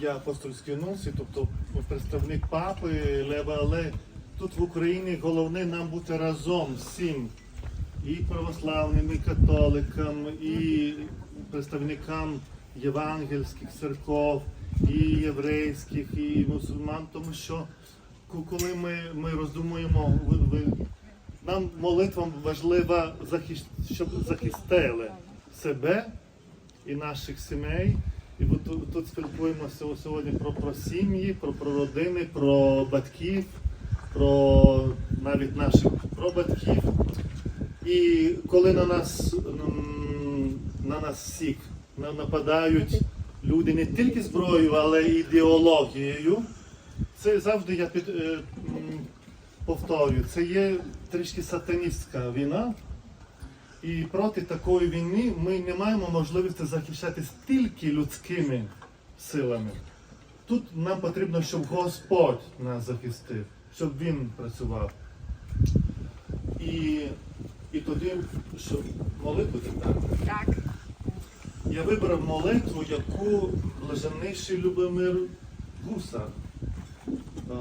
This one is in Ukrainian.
я апостольський нунці, тобто представник папи Лева, але тут в Україні головне нам бути разом всім. І православним, і католикам, і представникам євангельських церков, і єврейських, і мусульман, тому що коли ми, ми роздумуємо, нам молитва важлива, щоб захистили себе і наших сімей. І тут, тут спілкуємося сьогодні про, про сім'ї, про, про родини, про батьків, про навіть наших прабатьків. І коли на нас на нас всіх нападають люди не тільки зброєю, але й ідеологією, це завжди я під, е, повторюю, це є трішки сатаністська війна. І проти такої війни ми не маємо можливості захищатись тільки людськими силами. Тут нам потрібно, щоб Господь нас захистив, щоб Він працював. І, і тоді, щоб молитву так. Так. Я вибрав молитву, яку блаженніший Любомир Гусар е,